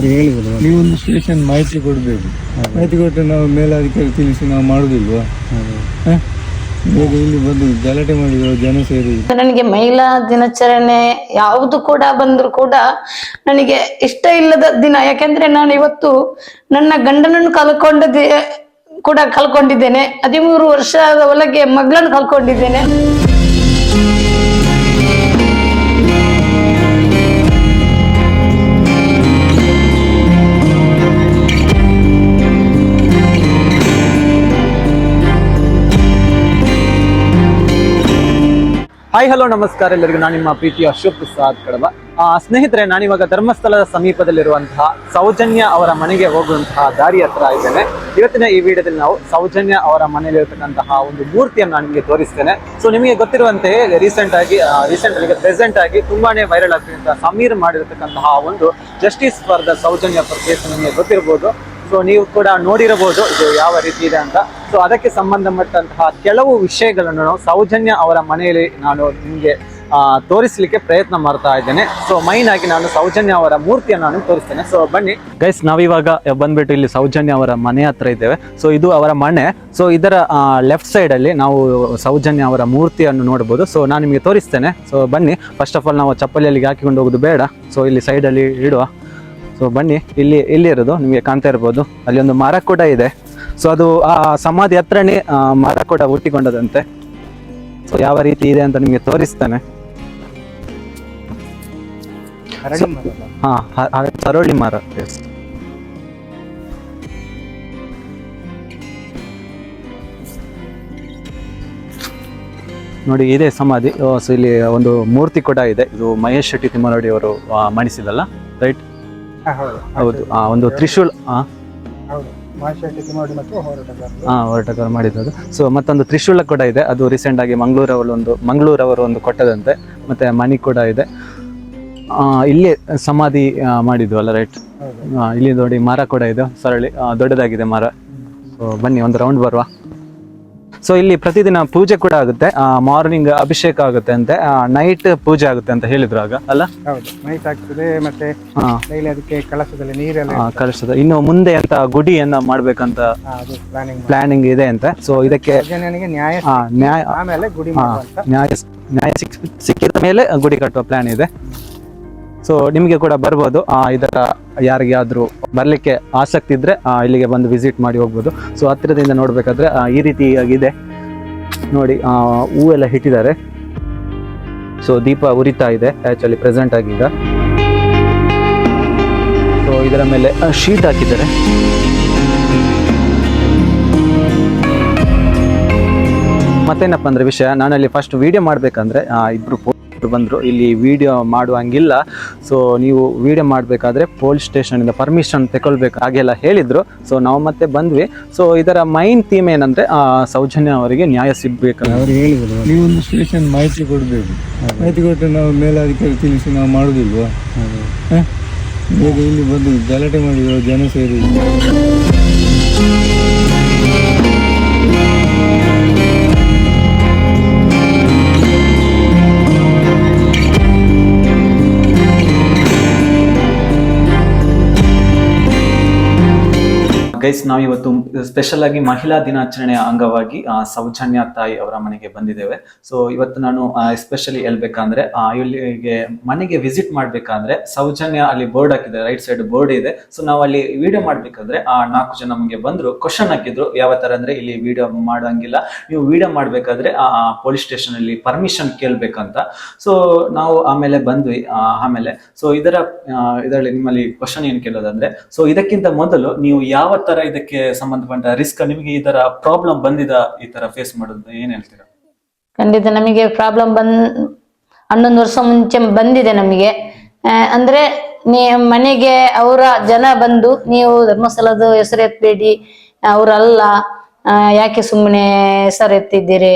ಅವ್ರು ಹೇಳಿದ್ರು. ನೀವೊಂದು ಸ್ಟೇಷನ್ ಮಾಹಿತಿ ಕೊಡಬೇಕು. ಮಾಹಿತಿ ಕೊಟ್ಟು ನಾವು ಮೇಲಾಧಿಕಾರಿ ತಿಳಿಸಿ ನಾವು ಮಾಡುದಿಲ್ವಾ? ಇವಾಗ ಇಲ್ಲಿ ಬಂದು ಗಲಾಟೆ ಮಾಡಿದ್ರು ಜನ ಸೇರಿ. ನನಗೆ ಮಹಿಳಾ ದಿನಾಚರಣೆ ಯಾವುದು ಕೂಡ ಬಂದ್ರು ಕೂಡ ನನಗೆ ಇಷ್ಟ ಇಲ್ಲದ ದಿನ. ಯಾಕೆಂದ್ರೆ ನಾನು ಇವತ್ತು ನನ್ನ ಗಂಡನನ್ನು ಕಲ್ಕೊಂಡದೇ ಕೂಡ ಕಲ್ಕೊಂಡಿದ್ದೇನೆ. ಹದಿಮೂರು ವರ್ಷದ ಒಳಗೆ ಮಗಳನ್ನು ಕಳ್ಕೊಂಡಿದ್ದೇನೆ ಹಾಯ್ ಹಲೋ ನಮಸ್ಕಾರ. ಎಲ್ಲರಿಗೂ ನಾನು ನಿಮ್ಮ ಪ್ರೀತಿ ಅಶೋಕ್ ಪ್ರಸಾದ್ ಕಡಬ ಸ್ನೇಹಿತರೆ, ನಾನಿವಾಗ ಧರ್ಮಸ್ಥಳದ ಸಮೀಪದಲ್ಲಿರುವಂತಹ ಸೌಜನ್ಯ ಅವರ ಮನೆಗೆ ಹೋಗುವಂತಹ ದಾರಿ ಹತ್ರ ಇದ್ದೇನೆ. ಇವತ್ತಿನ ಈ ವಿಡಿಯೋದಲ್ಲಿ ನಾವು ಸೌಜನ್ಯ ಅವರ ಮನೆಯಲ್ಲಿರ್ತಕ್ಕಂತಹ ಒಂದು ಮೂರ್ತಿಯನ್ನು ನಾನು ನಿಮಗೆ ತೋರಿಸ್ತೇನೆ. ಸೊ ನಿಮಗೆ ಗೊತ್ತಿರುವಂತೆ ರೀಸೆಂಟ್ ಆಗಿ ರೀಸೆಂಟ್ ಆಗಿ ಪ್ರೆಸೆಂಟ್ ಆಗಿ ತುಂಬಾನೇ ವೈರಲ್ ಆಗ್ತಿರುವಂತಹ ಸಮೀರ್ ಮಾಡಿರತಕ್ಕಂತಹ ಒಂದು justice for the Soujanya for case ನಿಮಗೆ ಗೊತ್ತಿರಬಹುದು ಸೊ ನೀವು ಕೂಡ ನೋಡಿರಬಹುದು ಇದು ಯಾವ ರೀತಿ ಇದೆ ಅಂತ. ಸೊ ಅದಕ್ಕೆ ಸಂಬಂಧಪಟ್ಟಂತಹ ಕೆಲವು ವಿಷಯಗಳನ್ನು ನಾವು ಸೌಜನ್ಯ ಅವರ ಮನೆಯಲ್ಲಿ ನಾನು ನಿಮಗೆ ತೋರಿಸಲಿಕ್ಕೆ ಪ್ರಯತ್ನ ಮಾಡ್ತಾ ಇದ್ದೇನೆ. ಸೊ ಮೈನ್ ಆಗಿ ನಾನು ಸೌಜನ್ಯ ಅವರ ಮೂರ್ತಿಯನ್ನು ನಾನು ತೋರಿಸ್ತೇನೆ. ಸೊ ಬನ್ನಿ. ಗೈಸ್ ನಾವಿವಾಗ ಬಂದ್ಬಿಟ್ಟು ಇಲ್ಲಿ ಸೌಜನ್ಯ ಅವರ ಮನೆ ಹತ್ರ ಇದ್ದೇವೆ. ಸೊ ಇದು ಅವರ ಮನೆ. ಸೊ ಇದರ ಲೆಫ್ಟ್ ಸೈಡ್ ಅಲ್ಲಿ ನಾವು ಸೌಜನ್ಯ ಅವರ ಮೂರ್ತಿಯನ್ನು ನೋಡಬಹುದು. ಸೊ ನಾನು ನಿಮಗೆ ತೋರಿಸ್ತೇನೆ. ಸೊ ಬನ್ನಿ. ಫಸ್ಟ್ ಆಫ್ ಆಲ್ ನಾವು ಚಪ್ಪಲಿ ಅಲ್ಲಿಗೆ ಹಾಕಿಕೊಂಡು ಹೋಗೋದು ಬೇಡ. ಸೊ ಇಲ್ಲಿ ಸೈಡಲ್ಲಿ ಇಡುವ. ಸೊ ಬನ್ನಿ. ಇಲ್ಲಿ ಇಲ್ಲಿ ಇರೋದು ನಿಮಗೆ ಕಾಣ್ತಾ ಇರ್ಬೋದು. ಅಲ್ಲಿ ಒಂದು ಮರ ಕೂಡ ಇದೆ. ಸೊ ಅದು ಆ ಸಮಾಧಿ ಹತ್ರನೇ ಮರ ಕೂಡ ಹುಟ್ಟಿಕೊಂಡದಂತೆ. ಸೊ ಯಾವ ರೀತಿ ಇದೆ ಅಂತ ನಿಮಗೆ ತೋರಿಸ್ತಾನೆ. ಹಾ ಸರೋಳಿ ಮರ ನೋಡಿ ಇದೆ ಸಮಾಧಿ. ಸೊ ಇಲ್ಲಿ ಒಂದು ಮೂರ್ತಿ ಕೂಡ ಇದೆ. ಇದು ಮಹೇಶ್ ಶೆಟ್ಟಿ ತಿಮ್ಮನೋಡಿ ಅವರು ಮಾಡಿಸಿದಲ್ಲ. ಮಣಿಸಿದಲ್ಲ ರೈಟ್ ಹೌದು. ಆ, ಒಂದು ತ್ರಿಶೂಲ್ ಹೋರಾಟಗಾರ ಮಾಡಿದ್ದು ಸೊ ಮತ್ತೊಂದು ತ್ರಿಶೂಲ ಕೂಡ ಇದೆ. ಅದು ರೀಸೆಂಟ್ ಆಗಿ ಮಂಗಳೂರವರು ಒಂದು ಮಂಗಳೂರವರು ಒಂದು ಕೊಟ್ಟದಂತೆ. ಮತ್ತೆ ಮಣಿ ಕೂಡ ಇದೆ. ಇಲ್ಲಿ ಸಮಾಧಿ ಮಾಡಿದ್ವಲ್ಲ ಮಾಡಿದ್ದು ಅಲ್ಲ ರೈಟ್ ಇಲ್ಲಿ ನೋಡಿ ಮರ ಕೂಡ ಇದೆ. ಸರಳಿ ದೊಡ್ಡದಾಗಿದೆ ಮರ. ಸೊ ಬನ್ನಿ ಒಂದು ರೌಂಡ್ ಬರುವ. ಸೊ ಇಲ್ಲಿ ಪ್ರತಿದಿನ ಪೂಜೆ ಕೂಡ ಆಗುತ್ತೆ. ಮಾರ್ನಿಂಗ್ ಅಭಿಷೇಕ ಆಗುತ್ತೆ ಅಂತೆ. ನೈಟ್ ಪೂಜೆ ಆಗುತ್ತೆ ಅಂತ ಹೇಳಿದ್ರು ಆಗ ಅಲ್ಲ? ಹೌದು. ನೈಟ್ ಆಗ್ತದೆ ಮತ್ತೆ ಡೈಲಿ ಅದಕ್ಕೆ ಕಳಸದಲ್ಲಿ ನೀರೆಲ್ಲ ಆ, ಕಳಿಸ್ತದೆ ಇನ್ನು ಮುಂದೆ ಅಂತ ಗುಡಿಯನ್ನ ಮಾಡ್ಬೇಕಂತ ಪ್ಲಾನಿಂಗ್ ಪ್ಲಾನಿಂಗ್ ಇದೆ ಅಂತೆ. ಸೊ ಇದಕ್ಕೆ ನ್ಯಾಯ ನ್ಯಾಯ ಆಮೇಲೆ ಗುಡಿ ನ್ಯಾಯ ನ್ಯಾಯ ಸಿಕ್ ಸಿಕ್ಕಿದ ಮೇಲೆ ಗುಡಿ ಕಟ್ಟುವ ಪ್ಲಾನ್ ಇದೆ. ಸೊ ನಿಮಗೆ ಕೂಡ ಬರ್ಬೋದು. ಇದರ ಯಾರಿಗೆ ಬರಲಿಕ್ಕೆ ಆಸಕ್ತಿ ಇದ್ದರೆ ಇಲ್ಲಿಗೆ ಬಂದು ವಿಸಿಟ್ ಮಾಡಿ ಹೋಗ್ಬೋದು. ಸೊ ಹತ್ತಿರದಿಂದ ನೋಡಬೇಕಾದ್ರೆ ಈ ರೀತಿಯಾಗಿದೆ ನೋಡಿ ಹೂವೆಲ್ಲ ಇಟ್ಟಿದ್ದಾರೆ. ಸೊ ದೀಪ ಉರಿತಾ ಇದೆ ಆ್ಯಕ್ಚುಲಿ ಪ್ರೆಸೆಂಟ್ ಆಗಿ ಈಗ ಸೊ ಇದರ ಮೇಲೆ ಶೀಟ್ ಹಾಕಿದ್ದಾರೆ. ಮತ್ತೇನಪ್ಪ ಅಂದರೆ ವಿಷಯ ನಾನಲ್ಲಿ ಫಸ್ಟ್ ವೀಡಿಯೋ ಮಾಡಬೇಕಂದ್ರೆ ಆ, ಇಬ್ರು ಬಂದರು. ಇಲ್ಲಿ ವಿಡಿಯೋ ಮಾಡುವಂಗಿಲ್ಲ. ಸೊ ನೀವು ವಿಡಿಯೋ ಮಾಡಬೇಕಾದ್ರೆ ಪೊಲೀಸ್ ಸ್ಟೇಷನಿಂದ ಪರ್ಮಿಷನ್ ತಗೊಳ್ಬೇಕು. ಹಾಗೆಲ್ಲ ಹೇಳಿದರು. ಸೊ ನಾವು ಮತ್ತೆ ಬಂದ್ವಿ. ಸೊ ಇದರ ಮೈನ್ ಥೀಮ್ ಏನಂದರೆ ಸೌಜನ್ಯ ಅವರಿಗೆ ನ್ಯಾಯ ಸಿಗಬೇಕು ಅವ್ರು ಹೇಳಿದ್ರು. ಒಂದು ಸ್ಟೇಷನ್ ಮಾಹಿತಿ ಕೊಡಬೇಕು. ಮಾಹಿತಿ ಕೊಟ್ಟರೆ ನಾವು ಮೇಲಾಧಿಕಾರಿ ತಿಳಿಸಿ ನಾವು ಮಾಡೋದಿಲ್ವಾ? ಇಲ್ಲಿ ಬಂದು ಗಲಾಟೆ ಮಾಡಿದ್ರು ಜನ ಸೇರಿ. ಗೈಸ್ ನಾವಿವತ್ತು ಸ್ಪೆಷಲ್ ಆಗಿ ಮಹಿಳಾ ದಿನಾಚರಣೆಯ ಅಂಗವಾಗಿ ಸೌಜನ್ಯ ತಾಯಿ ಅವರ ಮನೆಗೆ ಬಂದಿದ್ದೇವೆ. ಸೊ ಇವತ್ತು ನಾನು ಎಸ್ಪೆಷಲಿ ಹೇಳ್ಬೇಕಂದ್ರೆ ಇಲ್ಲಿಗೆ ಮನೆಗೆ ವಿಸಿಟ್ ಮಾಡ್ಬೇಕಂದ್ರೆ, ಸೌಜನ್ಯ ಅಲ್ಲಿ ಬೋರ್ಡ್ ಹಾಕಿದೆ ರೈಟ್ ಸೈಡ್ ಬೋರ್ಡ್ ಇದೆ. ಸೊ ನಾವು ಅಲ್ಲಿ ವಿಡಿಯೋ ಮಾಡ್ಬೇಕಂದ್ರೆ, ಆ, ನಾಲ್ಕು ಜನ ನಮಗೆ ಬಂದ್ರು ಕ್ವಶನ್ ಹಾಕಿದ್ರು, ಯಾವ ತರ ಅಂದ್ರೆ ಇಲ್ಲಿ ವಿಡಿಯೋ ಮಾಡಂಗಿಲ್ಲ, ನೀವು ವಿಡಿಯೋ ಮಾಡ್ಬೇಕಾದ್ರೆ, ಆ ಪೊಲೀಸ್ ಸ್ಟೇಷನ್ ಅಲ್ಲಿ ಪರ್ಮಿಷನ್ ಕೇಳ್ಬೇಕಂತ. ಸೊ ನಾವು ಆಮೇಲೆ ಬಂದ್ವಿ ಆಮೇಲೆ. ಸೊ ಇದರ ಇದರಲ್ಲಿ ನಿಮ್ಮಲ್ಲಿ ಕ್ವಶನ್ ಏನ್ ಕೇಳೋದಂದ್ರೆ ಸೊ ಇದಕ್ಕಿಂತ ಮೊದಲು ನೀವು ಯಾವ ತರ ಇದಕ್ಕೆ ಸಂಬಂಧಪಟ್ಟ ರಿಸ್ಕ್ ನಿಮಗೆ ಈ ತರ ಪ್ರಾಬ್ಲಮ್ ಬಂದಿದ ಈ ತರ ಫೇಸ್ ಮಾಡೋದು ಏನ್ ಹೇಳ್ತೀರಾ? ಖಂಡಿತ ನಮಗೆ ಪ್ರಾಬ್ಲಮ್ ಬಂದ್, ಹನ್ನೊಂದು ವರ್ಷ ಮುಂಚೆ ಬಂದಿದೆ ನಮಗೆ. ಅಂದ್ರೆ ನೀ, ಮನೆಗೆ ಅವರ ಜನ ಬಂದು ನೀವು ಧರ್ಮಸ್ಥಳದ ಹೆಸರು ಎತ್ತಬೇಡಿ ಅವರಲ್ಲ ಯಾಕೆ ಸುಮ್ಮನೆ ಹೆಸರು ಎತ್ತಿದ್ದೀರಿ?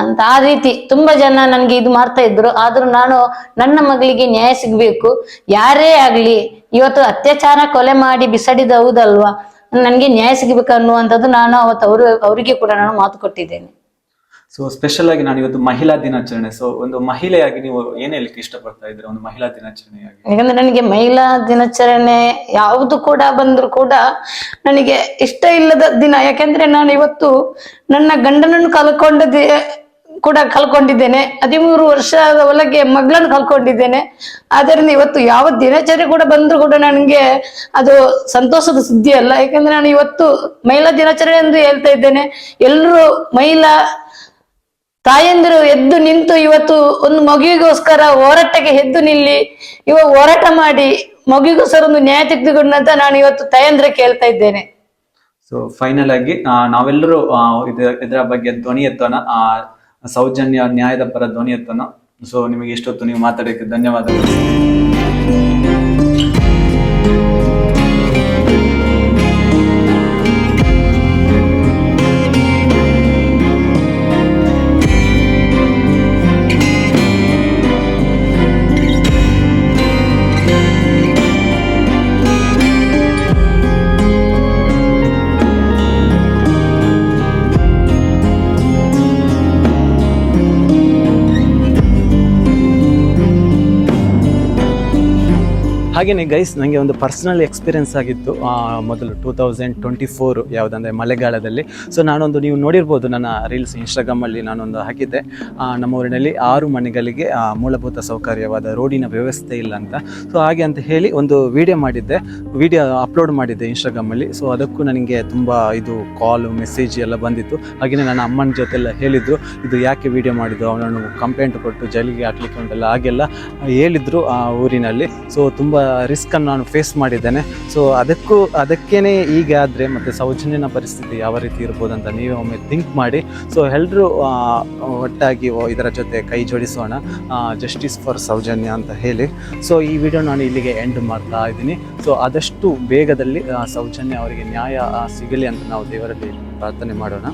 ಅಂತ ಆ ರೀತಿ ತುಂಬಾ ಜನ ನನಗೆ ಇದು ಮಾಡ್ತಾ ಇದ್ರು. ಆದ್ರೂ ನಾನು ನನ್ನ ಮಗಳಿಗೆ ನ್ಯಾಯ ಸಿಗ್ಬೇಕು. ಯಾರೇ ಆಗ್ಲಿ, ಇವತ್ತು ಅತ್ಯಾಚಾರ ಕೊಲೆ ಮಾಡಿ ಬಿಸಾಡಿದ ಹೌದಲ್ವಾ? ನನ್ಗೆ ನ್ಯಾಯ ಸಿಗಬೇಕು ಅನ್ನುವಂಥದ್ದು ನಾನು ಅವತ್ತು ಅವರು ಅವರಿಗೆ ಕೂಡ ನಾನು ಮಾತು ಕೊಟ್ಟಿದ್ದೇನೆ. ಸೊ ಸ್ಪೆಷಲ್ ಆಗಿ ನಾನು ಇವತ್ತು ಮಹಿಳಾ ದಿನಾಚರಣೆ ಸೊ ಒಂದು ಮಹಿಳೆಯಾಗಿ ನೀವು ಏನ್ ಹೇಳಿಕ್ಕೆ ಇಷ್ಟಪಡ್ತಾ ಇದ್ರೆ ಒಂದು ಮಹಿಳಾ ದಿನಾಚರಣೆಯಾಗಿ. ಯಾಕಂದ್ರೆ ನನಗೆ ಮಹಿಳಾ ದಿನಾಚರಣೆ ಯಾವುದು ಕೂಡ ಬಂದ್ರು ಕೂಡ ನನಗೆ ಇಷ್ಟ ಇಲ್ಲದ ದಿನ. ಯಾಕಂದ್ರೆ ನಾನು ಇವತ್ತು ನನ್ನ ಗಂಡನನ್ನು ಕಳ್ಕೊಂಡದೆ ಕೂಡ ಕಲ್ಕೊಂಡಿದ್ದೇನೆ. ಹದಿಮೂರು ವರ್ಷದ ಒಳಗೆ ಮಗಳನ್ನು ಕಲ್ಕೊಂಡಿದ್ದೇನೆ. ಆದ್ದರಿಂದ ಇವತ್ತು ಯಾವ ದಿನಚರಿ ಕೂಡ ಬಂದ್ರು ಕೂಡ ನನಗೆ ಅದು ಸಂತೋಷದ ಸುದ್ದಿ ಅಲ್ಲ. ಯಾಕಂದ್ರೆ ನಾನು ಇವತ್ತು ಮಹಿಳಾ ದಿನಾಚರಣೆ ಎಂದು ಹೇಳ್ತಾ ಇದ್ದೇನೆ. ಎಲ್ಲರೂ ಮಹಿಳಾ ತಾಯಂದಿರು ಎದ್ದು ನಿಂತು ಇವತ್ತು ಒಂದು ಮಗುವಿಗೋಸ್ಕರ ಹೋರಾಟಕ್ಕೆ ಎದ್ದು ನಿಲ್ಲಿ, ಇವ ಹೋರಾಟ ಮಾಡಿ ಮಗುವಿಗೋಸ್ಕರ ಒಂದು ನ್ಯಾಯ ತೆಗೆದುಕೊಂಡಂತ ನಾನು ಇವತ್ತು ತಾಯಂದ್ರ ಕೇಳ್ತಾ ಇದ್ದೇನೆ. ಸೊ ಫೈನಲ್ ಆಗಿ ನಾವೆಲ್ಲರೂ ಇದರ ಬಗ್ಗೆ ಧ್ವನಿ ಎತ್ತೋಣ. ಸೌಜನ್ಯ ನ್ಯಾಯದ ಪರ ಧ್ವನಿ ಎತ್ತನ. ಸೊ ನಿಮಗೆ ಇಷ್ಟೊತ್ತು ನೀವು ಮಾತಾಡೋಕ್ಕೆ ಧನ್ಯವಾದಗಳು. ಹಾಗೆಯೇ ಗೈಸ್ ನನಗೆ ಒಂದು ಪರ್ಸನಲ್ ಎಕ್ಸ್ಪೀರಿಯೆನ್ಸ್ ಆಗಿತ್ತು ಮೊದಲು ಟೂ ತೌಸಂಡ್ ಟ್ವೆಂಟಿ ಫೋರ್ ಯಾವುದಂದರೆ ಮಳೆಗಾಲದಲ್ಲಿ. ಸೊ ನಾನೊಂದು ನೀವು ನೋಡಿರ್ಬೋದು, ನನ್ನ ರೀಲ್ಸ್ ಇನ್ಸ್ಟಾಗ್ರಾಮಲ್ಲಿ ನಾನೊಂದು ಹಾಕಿದ್ದೆ. ನಮ್ಮ ಊರಿನಲ್ಲಿ ಆರು ಮನೆಗಳಿಗೆ ಮೂಲಭೂತ ಸೌಕರ್ಯವಾದ ರೋಡಿನ ವ್ಯವಸ್ಥೆ ಇಲ್ಲ ಅಂತ. ಸೊ ಹಾಗೆ ಅಂತ ಹೇಳಿ ಒಂದು ವಿಡಿಯೋ ಮಾಡಿದ್ದೆ. ವಿಡಿಯೋ ಅಪ್ಲೋಡ್ ಮಾಡಿದ್ದೆ ಇನ್ಸ್ಟಾಗ್ರಾಮಲ್ಲಿ ಸೊ ಅದಕ್ಕೂ ನನಗೆ ತುಂಬ ಇದು ಕಾಲು ಮೆಸೇಜ್ ಎಲ್ಲ ಬಂದಿತ್ತು. ಹಾಗೆಯೇ ನನ್ನ ಅಮ್ಮನ ಜೊತೆ ಎಲ್ಲ ಹೇಳಿದರು, ಇದು ಯಾಕೆ ವಿಡಿಯೋ ಮಾಡಿದ್ದು? ಅವನನ್ನು ಕಂಪ್ಲೇಂಟ್ ಕೊಟ್ಟು ಜೈಲಿಗೆ ಹಾಕ್ಲಿಕ್ಕೆ ಉಂಟಲ್ಲ, ಹಾಗೆಲ್ಲ ಹೇಳಿದ್ರು ಆ ಊರಿನಲ್ಲಿ. ಸೊ ತುಂಬ ರಿಸ್ಕನ್ನು ನಾನು ಫೇಸ್ ಮಾಡಿದ್ದೇನೆ. ಸೊ ಅದಕ್ಕೂ ಅದಕ್ಕೇ ಈಗ ಆದರೆ ಮತ್ತು ಸೌಜನ್ಯನ ಪರಿಸ್ಥಿತಿ ಯಾವ ರೀತಿ ಇರ್ಬೋದು ಅಂತ ನೀವೇ ಒಮ್ಮೆ ಥಿಂಕ್ ಮಾಡಿ. ಸೊ ಎಲ್ಲರೂ ಒಟ್ಟಾಗಿ ಇದರ ಜೊತೆ ಕೈ ಜೋಡಿಸೋಣ. ಜಸ್ಟಿಸ್ ಫಾರ್ ಸೌಜನ್ಯ ಅಂತ ಹೇಳಿ. ಸೊ ಈ ವಿಡಿಯೋ ನಾನು ಇಲ್ಲಿಗೆ ಎಂಡ್ ಮಾಡ್ತಾ ಇದ್ದೀನಿ. ಸೊ ಆದಷ್ಟು ಬೇಗದಲ್ಲಿ ಸೌಜನ್ಯ ಅವರಿಗೆ ನ್ಯಾಯ ಸಿಗಲಿ ಅಂತ ನಾವು ದೇವರಲ್ಲಿ ಪ್ರಾರ್ಥನೆ ಮಾಡೋಣ.